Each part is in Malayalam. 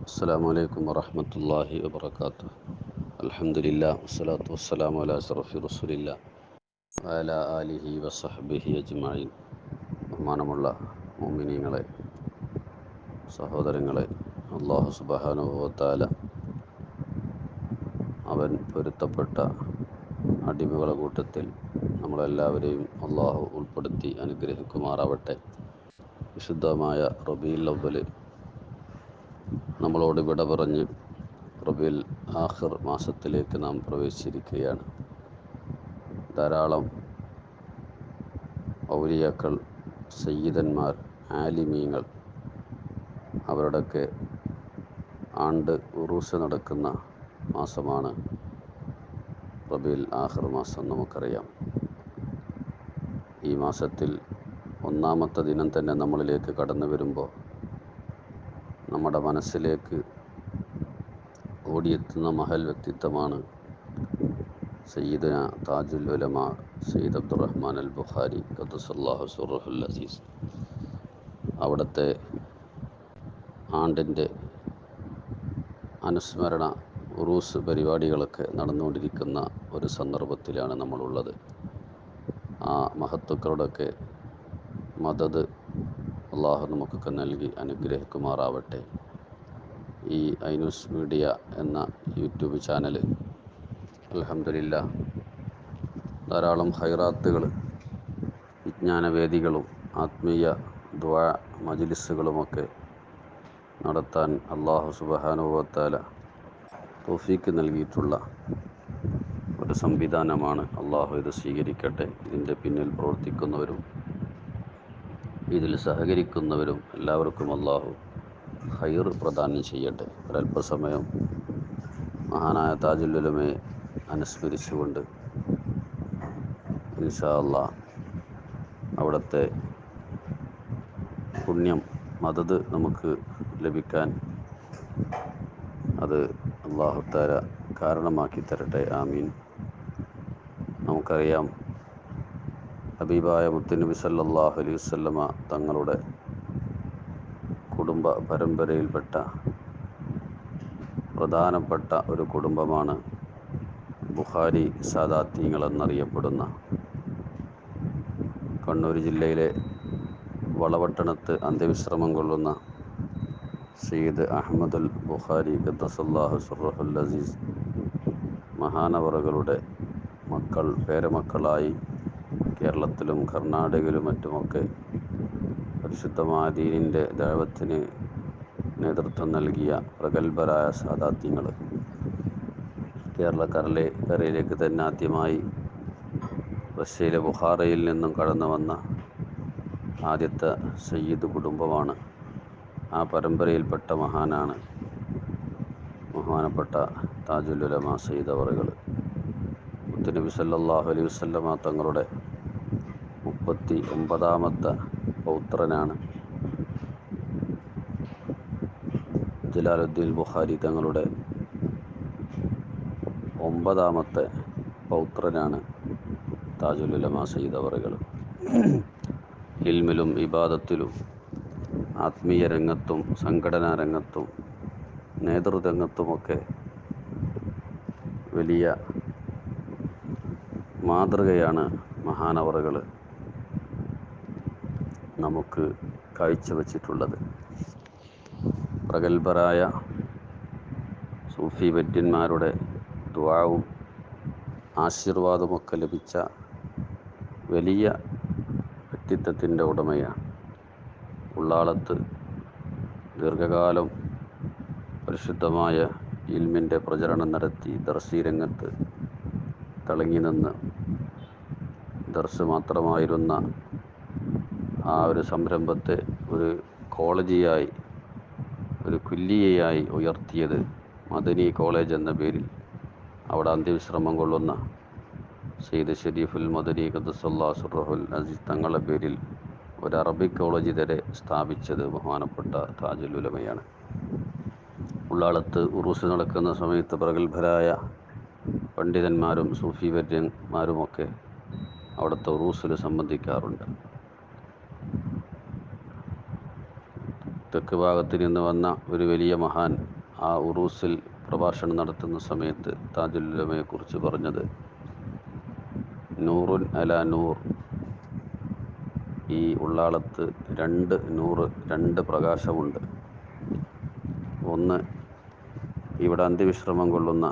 السلام عليكم ورحمة الله وبركاته الحمد لله والصلاة والسلام على أشرف رسول الله وعلى آله وصحبه أجمعين ബഹുമാനമുള്ള മോമിനിയങ്ങളെ സഹോദരങ്ങളെ അള്ളാഹു സുബാനുഭവത്താല അവൻ പൊരുത്തപ്പെട്ട അടിമകളെ കൂട്ടത്തിൽ നമ്മളെല്ലാവരെയും അള്ളാഹു ഉൾപ്പെടുത്തി അനുഗ്രഹിക്കുമാറാവട്ടെ വിശുദ്ധമായ റബീൽ അവൽ നമ്മളോട് വിട പറഞ്ഞ് റബിൽ ആഹിർ മാസത്തിലേക്ക് നാം പ്രവേശിച്ചിരിക്കുകയാണ്. ധാരാളം ഔലിയാക്കൾ സയ്യിദന്മാർ ആലിമീങ്ങൾ അവരുടെയൊക്കെ ആണ്ട് ഉറൂസ് നടക്കുന്ന മാസമാണ് റബിൽ ആഹിർ മാസം നമുക്കറിയാം. ഈ മാസത്തിൽ ഒന്നാമത്തെ ദിനം തന്നെ നമ്മളിലേക്ക് കടന്നു വരുമ്പോൾ നമ്മുടെ മനസ്സിലേക്ക് ഓടിയെത്തുന്ന മഹൽ വ്യക്തിത്വമാണ് സയ്യിദന താജുൽ ഉലമ സയ്യിദ് അബ്ദുറഹ്മാൻ അൽ ബുഖാരി ഖദ്സല്ലാഹു സുറഹുൽ അസീസ്. അവിടുത്തെ ആണ്ടിന്റെ അനുസ്മരണ ഉറൂസ് പരിപാടികളൊക്കെ നടന്നുകൊണ്ടിരിക്കുന്ന ഒരു സന്ദർഭത്തിലാണ് നമ്മളുള്ളത്. ആ മഹത്തുക്കളുടെയൊക്കെ മദത് അള്ളാഹു നമുക്കൊക്കെ നൽകി അനുഗ്രഹിക്കുമാറാവട്ടെ. ഈ ഐനൂസ് മീഡിയ എന്ന യൂട്യൂബ് ചാനൽ അലഹമില്ല ധാരാളം ഹൈറാത്തുകൾ വിജ്ഞാനവേദികളും ആത്മീയ ദ്വാ മജിലിസുകളുമൊക്കെ നടത്താൻ അള്ളാഹു സുബാനുഭവത്താല തോഫീക്ക് നൽകിയിട്ടുള്ള ഒരു സംവിധാനമാണ് അള്ളാഹു ഇത് സ്വീകരിക്കട്ടെ. ഇതിന്റെ പിന്നിൽ പ്രവർത്തിക്കുന്നവരും ഇതിൽ സഹകരിക്കുന്നവരും എല്ലാവർക്കും അള്ളാഹു ഹൈർ പ്രദാനം ചെയ്യട്ടെ. ഒരല്പസമയം മഹാനായ താജുല്ലുലമെ അനുസ്മരിച്ചുകൊണ്ട് ഇൻഷാ അവിടുത്തെ പുണ്യം മതത് നമുക്ക് ലഭിക്കാൻ അത് അള്ളാഹുത്താര കാരണമാക്കി തരട്ടെ. ആമീൻ. നമുക്കറിയാം ഹബീബായ മുത്തുനബി സല്ലല്ലാഹു അലൈഹി വസല്ലമ തങ്ങളുടെ കുടുംബ പരമ്പരയിൽപ്പെട്ട പ്രധാനപ്പെട്ട ഒരു കുടുംബമാണ് ബുഖാരി സാദാത്യങ്ങൾ എന്നറിയപ്പെടുന്ന കണ്ണൂർ ജില്ലയിലെ വളവട്ടണത്ത് അന്ത്യവിശ്രമം കൊള്ളുന്ന സയ്യിദ് അഹമ്മദുൽ ബുഖാരി ഖദ്ദസല്ലാഹു സുറഹുൽ അസീസ് മഹാനവറുകളുടെ മക്കൾ പേരമക്കളായി കേരളത്തിലും കർണാടകയിലും മറ്റുമൊക്കെ പരിശുദ്ധമായ ദീനിന്റെ ദൈവത്തിന് നേതൃത്വം നൽകിയ പ്രഗത്ഭരായ സാദാത്യങ്ങൾ കേരളക്കരലെ കരയിലേക്ക് തന്നെ ആദ്യമായി റഷ്യയിലെ ബുഹാറയിൽ നിന്നും കടന്നു വന്ന ആദ്യത്തെ സയ്യിദ് കുടുംബമാണ്. ആ പരമ്പരയിൽപ്പെട്ട മഹാനാണ് ബഹുമാനപ്പെട്ട താജുലുലമ സയ്യിദ് അവറുകൾ. മുത്തുനബി സല്ലാഹു അലൈഹി വസല്ലമ തങ്ങളുടെ മുപ്പത്തി ഒമ്പതാമത്തെ പൗത്രനാണ്. ജലാലുദ്ദീൻ ബുഖാരി തങ്ങളുടെ ഒമ്പതാമത്തെ പൗത്രനാണ്. താജുലുലമ സയ്യിദ് അവറുകൾ. ഇൽമിലും ഇബാദത്തിലും ആത്മീയ രംഗത്തും സംഘടനാ രംഗത്തും നേതൃരംഗത്തുമൊക്കെ വലിയ മാതൃകയാണ് മഹാനവറുകൾ. നമുക്ക് കാഴ്ചവെച്ചിട്ടുള്ളത്. പ്രഗത്ഭരായ സൂഫി വൈദ്യന്മാരുടെ ദ്വാവും ആശീർവാദമൊക്കെ ലഭിച്ച വലിയ വ്യക്തിത്വത്തിന്റെ ഉടമയാണ്. ഉള്ളാളത്ത് ദീർഘകാലം പരിശുദ്ധമായ ഇൽമിന്റെ പ്രചരണം നടത്തി ദർശി രംഗത്ത് തിളങ്ങി നിന്ന് ദർശ് മാത്രമായിരുന്ന ആ ഒരു സംരംഭത്തെ ഒരു കോളേജിയായി ഒരു കുല്ലിയയായി ഉയർത്തിയത് മദനി കോളേജ് എന്ന പേരിൽ അവിടെ അന്ത്യവിശ്രമം കൊള്ളുന്ന സെയ്ദ് ഷെരീഫുൽ മദനി ഖദ്സല്ലാ സുറഹുൽ അസീസ് തങ്ങളുടെ പേരിൽ ഒരു അറബിക് കോളേജ് വരെ സ്ഥാപിച്ചത് ബഹുമാനപ്പെട്ട താജുൽ ഉലമയാണ്. ഉള്ളാളത്ത് ഉറൂസ് നടക്കുന്ന സമയത്ത് പ്രഗത്ഭരായ പണ്ഡിതന്മാരും സൂഫി വര്യന്മാരുമൊക്കെ അവിടുത്തെ ഉറൂസിൽ സംബന്ധിക്കാറുണ്ട്. തെക്ക് ഭാഗത്ത് നിന്ന് വന്ന ഒരു വലിയ മഹാൻ ആ ഉറൂസിൽ പ്രഭാഷണം നടത്തുന്ന സമയത്ത് താജുല്ലമയെക്കുറിച്ച് പറഞ്ഞത് നൂറുൻ അല നൂർ. ഈ ഉള്ളാളത്ത് രണ്ട് നൂറ് രണ്ട് പ്രകാശമുണ്ട്. ഒന്ന് ഇവിടെ അന്ത്യവിശ്രമം കൊള്ളുന്ന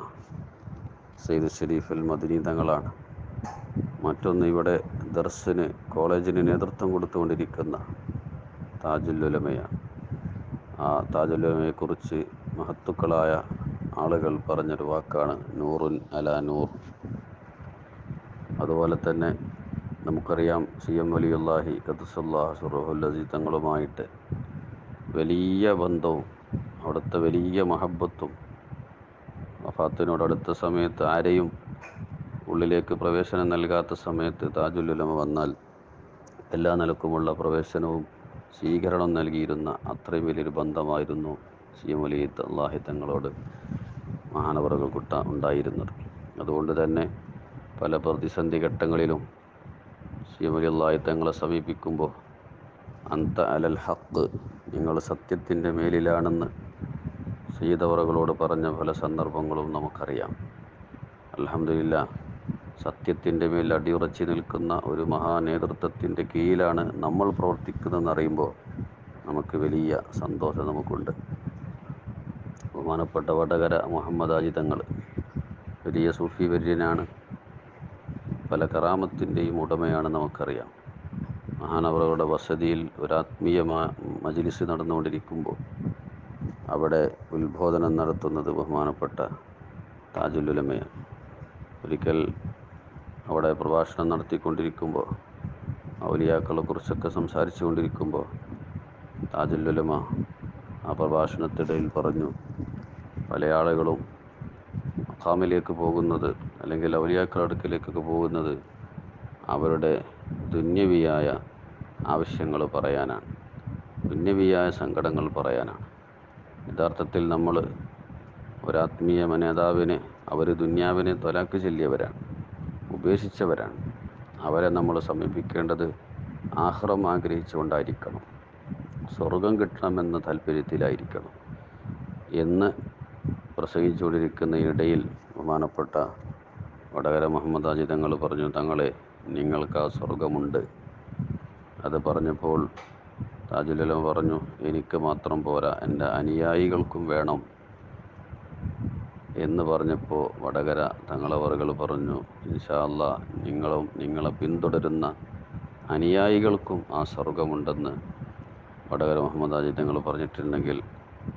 സെയ്ദ് ഷെരീഫിൽ മദിനീതങ്ങളാണ് തങ്ങളാണ്. മറ്റൊന്ന് ഇവിടെ ദർസിന് കോളേജിന് നേതൃത്വം കൊടുത്തുകൊണ്ടിരിക്കുന്ന താജുല്ലുലമയാണ് ആ താജുല്ലുലമയെക്കുറിച്ച് മഹത്തുക്കളായ ആളുകൾ പറഞ്ഞൊരു വാക്കാണ് നൂറുൻ അല നൂർ. അതുപോലെ തന്നെ നമുക്കറിയാം സി എം വലിയുല്ലാഹി ഖദസുല്ലാഹ് സുറഹുല്ലസി തങ്ങളുമായിട്ട് വലിയ ബന്ധവും അവിടുത്തെ വലിയ മഹബത്തും വഫാത്തിനോട് അടുത്ത സമയത്ത് ആരെയും ഉള്ളിലേക്ക് പ്രവേശനം നൽകാത്ത സമയത്ത് താജുലുലമ വന്നാൽ എല്ലാ നിലക്കുമുള്ള പ്രവേശനവും സ്വീകരണം നൽകിയിരുന്ന അത്രയും വലിയൊരു ബന്ധമായിരുന്നു അലി അള്ളാഹി തങ്ങളോട് മഹാനവറുകൾ ഉണ്ടായിരുന്നത്. അതുകൊണ്ട് തന്നെ പല പ്രതിസന്ധി ഘട്ടങ്ങളിലും അലി അള്ളാഹി തങ്ങളെ സമീപിക്കുമ്പോൾ അന്ത അലൽ ഹക്ക് നിങ്ങൾ സത്യത്തിന്റെ മേലിലാണെന്ന് സീതവറകളോട് പറഞ്ഞ പല സന്ദർഭങ്ങളും നമുക്കറിയാം. അലഹമില്ല സത്യത്തിന്റെ മേൽ അടിയുറച്ചു നിൽക്കുന്ന ഒരു മഹാനേതൃത്വത്തിന്റെ കീഴിലാണ് നമ്മൾ പ്രവർത്തിക്കുന്നതെന്ന് അറിയുമ്പോൾ നമുക്ക് വലിയ സന്തോഷം നമുക്കുണ്ട്. ബഹുമാനപ്പെട്ട വടകര മുഹമ്മദ് ആജിതങ്ങൾ വലിയ സൂഫി വര്യനാണ്. പല കറാമത്തിന്റെയും ഉടമയാണ് നമുക്കറിയാം. മഹാനവറുടെ വസതിയിൽ ഒരു ആത്മീയ മജിലിസ് നടന്നുകൊണ്ടിരിക്കുമ്പോൾ അവിടെ ഉത്ബോധനം നടത്തുന്നത് ബഹുമാനപ്പെട്ട താജുലുലമയാണ് ഒരിക്കൽ അവിടെ പ്രഭാഷണം നടത്തിക്കൊണ്ടിരിക്കുമ്പോൾ ഔലിയാക്കളെ കുറിച്ചൊക്കെ സംസാരിച്ചു കൊണ്ടിരിക്കുമ്പോൾ താജുല്ലുലമ ആ പ്രഭാഷണത്തിടയിൽ പറഞ്ഞു പല ആളുകളും അഹാമിലേക്ക് പോകുന്നത് അല്ലെങ്കിൽ ഔലിയാക്കളുടെ അടുക്കിലേക്കൊക്കെ പോകുന്നത് അവരുടെ ദുന്യവിയായ ആവശ്യങ്ങൾ പറയാനാണ്. ദുന്യവിയായ സങ്കടങ്ങൾ പറയാനാണ്. യഥാർത്ഥത്തിൽ നമ്മൾ ഒരാത്മീയ നേതാവിനെ അവർ ദുന്യാവിനെ തൊലാക്ക് ചെല്ലിയവരാണ്. ഉപേക്ഷിച്ചവരാണ്. അവരെ നമ്മൾ സമീപിക്കേണ്ടത് ആഹ്റം ആഗ്രഹിച്ചുകൊണ്ടായിരിക്കണം. സ്വർഗം കിട്ടണമെന്ന താല്പര്യത്തിലായിരിക്കണം എന്ന് പ്രസംഗിച്ചുകൊണ്ടിരിക്കുന്ന ഇടയിൽ ബഹുമാനപ്പെട്ട വടകര മുഹമ്മദ് അജി തങ്ങൾ പറഞ്ഞു തങ്ങളെ നിങ്ങൾക്ക് ആ സ്വർഗമുണ്ട്. അത് പറഞ്ഞപ്പോൾ താജുലം പറഞ്ഞു എനിക്ക് മാത്രം പോരാ എന്റെ അനുയായികൾക്കും വേണം. എന്ന് പറഞ്ഞപ്പോൾ വടകര തങ്ങളവറുകൾ പറഞ്ഞു ഇൻഷാല്ല നിങ്ങളും നിങ്ങളെ പിന്തുടരുന്ന അനുയായികൾക്കും ആ സ്വർഗമുണ്ടെന്ന് വടകര മുഹമ്മദ് ആജി തങ്ങൾ പറഞ്ഞിട്ടുണ്ടെങ്കിൽ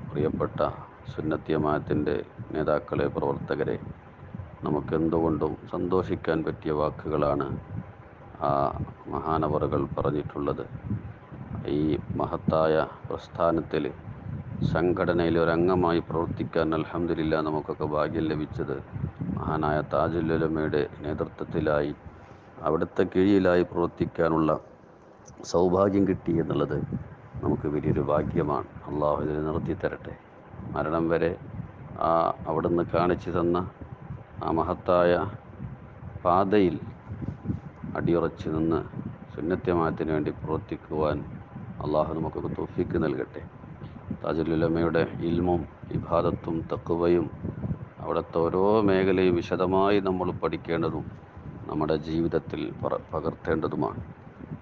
പ്രിയപ്പെട്ട സുന്നത്യമായത്തിന്റെ നേതാക്കളെ പ്രവർത്തകരെ നമുക്കെന്തുകൊണ്ടും സന്തോഷിക്കാൻ പറ്റിയ വാക്കുകളാണ് ആ മഹാനവറുകൾ പറഞ്ഞിട്ടുള്ളത്. ഈ മഹത്തായ പ്രസ്ഥാനത്തിൽ സംഘടനയിൽ ഒരു അംഗമായി പ്രവർത്തിക്കാൻ അലഹമില്ല നമുക്കൊക്കെ ഭാഗ്യം ലഭിച്ചത് മഹാനായ താജുല്ലുലമയുടെ നേതൃത്വത്തിലായി അവിടുത്തെ കീഴിലായി പ്രവർത്തിക്കാനുള്ള സൗഭാഗ്യം കിട്ടി എന്നുള്ളത് നമുക്ക് വലിയൊരു ഭാഗ്യമാണ്. അള്ളാഹു ഇതിനെ നിർത്തി തരട്ടെ. മരണം വരെ ആ അവിടുന്ന് കാണിച്ചു തന്ന ആ മഹത്തായ പാതയിൽ അടിയുറച്ച് നിന്ന് സുന്നത്യമായത്തിന് വേണ്ടി പ്രവർത്തിക്കുവാൻ അള്ളാഹു നമുക്കൊക്കെ തോഫിക്ക് നൽകട്ടെ. താജുലുലമയുടെ ഇൽമും ഇബാദത്തും തക്കുവയും അവിടുത്തെ ഓരോ മേഖലയും വിശദമായി നമ്മൾ പഠിക്കേണ്ടതും നമ്മുടെ ജീവിതത്തിൽ പകർത്തേണ്ടതുമാണ്.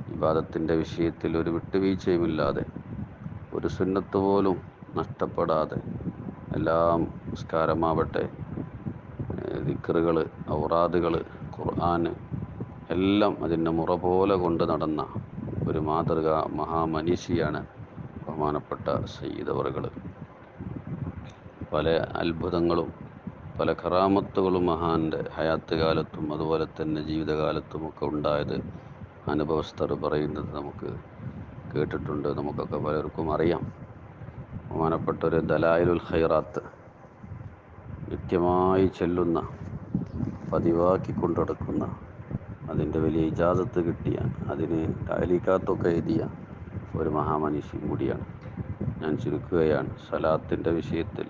വിവാദത്തിന്റെ വിഷയത്തിൽ ഒരു വിട്ടുവീഴ്ചയുമില്ലാതെ ഒരു സുന്നത്ത് പോലും നഷ്ടപ്പെടാതെ എല്ലാം നിസ്കാരമാവട്ടെ ദിക്കറുകൾ ഔറാദുകൾ ഖുർആൻ എല്ലാം അതിന്റെ മുറ പോലെ കൊണ്ട് നടന്ന ഒരു മാതൃക മഹാമനീഷിയാണ് ബഹുമാനപ്പെട്ട സയ്യിദവറുകൾ പല അത്ഭുതങ്ങളും പല കറാമത്തുകളും മഹാന്റെ ഹയാത്ത് കാലത്തും അതുപോലെ തന്നെ ജീവിതകാലത്തും ഒക്കെ ഉണ്ടായത് അനുഭവസ്ഥർ പറയുന്നത് നമുക്ക് കേട്ടിട്ടുണ്ട്. നമുക്കൊക്കെ പലർക്കും അറിയാം. ബഹുമാനപ്പെട്ട ഒരു ദലായലുൽ ഖൈറാത്ത് നിത്യമായി ചെല്ലുന്ന പതിവാക്കി കൊണ്ടുനടക്കുന്ന അതിന്റെ വലിയ ഇജാസത്ത് കിട്ടിയ അതിന് താലിക്കാത്തൊക്കെ എഴുതിയ ഒരു മഹാമനുഷ്യൻ കൂടിയാണ് ഞാൻ ചുരുക്കുകയാണ്. സലാത്തിന്റെ വിഷയത്തിൽ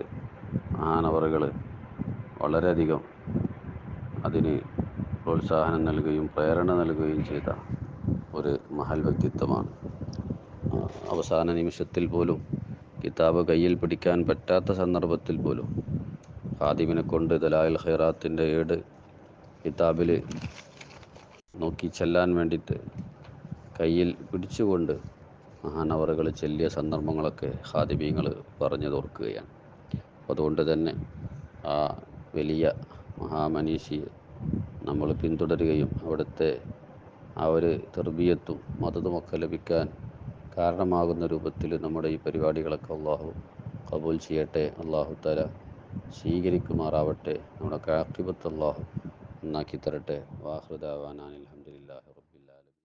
മഹാനവറുകൾ വളരെയധികം അതിന് പ്രോത്സാഹനം നൽകുകയും പ്രേരണ നൽകുകയും ചെയ്ത ഒരു മഹൽ വ്യക്തിത്വമാണ്. അവസാന നിമിഷത്തിൽ പോലും കിതാബ് കയ്യിൽ പിടിക്കാൻ പറ്റാത്ത സന്ദർഭത്തിൽ പോലും ഖാദിമിനെ കൊണ്ട് ദലാൽ ഖൈറാത്തിന്റെ ഏട് കിതാബിൽ നോക്കി ചെല്ലാൻ വേണ്ടിയിട്ട് കയ്യിൽ പിടിച്ചുകൊണ്ട് മഹാനവറുകൾ ചെല്ലിയ സന്ദർഭങ്ങളൊക്കെ ഹാദിമീങ്ങൾ പറഞ്ഞു തോർക്കുകയാണ് അതുകൊണ്ട് തന്നെ ആ വലിയ മഹാമനീഷിയെ നമ്മൾ പിന്തുടരുകയും അവിടുത്തെ ആ ഒരു തെർബിയത്തും മതതുമൊക്കെ ലഭിക്കാൻ കാരണമാകുന്ന രൂപത്തിൽ നമ്മുടെ ഈ പരിപാടികളൊക്കെ അള്ളാഹു കബൂൽ ചെയ്യട്ടെ അള്ളാഹു തല സ്വീകരിക്കുമാറാവട്ടെ നമ്മുടെ കാക്കിബത്ത് അള്ളാഹു നന്നാക്കി തരട്ടെ. വാഹൃദാവാനാൻ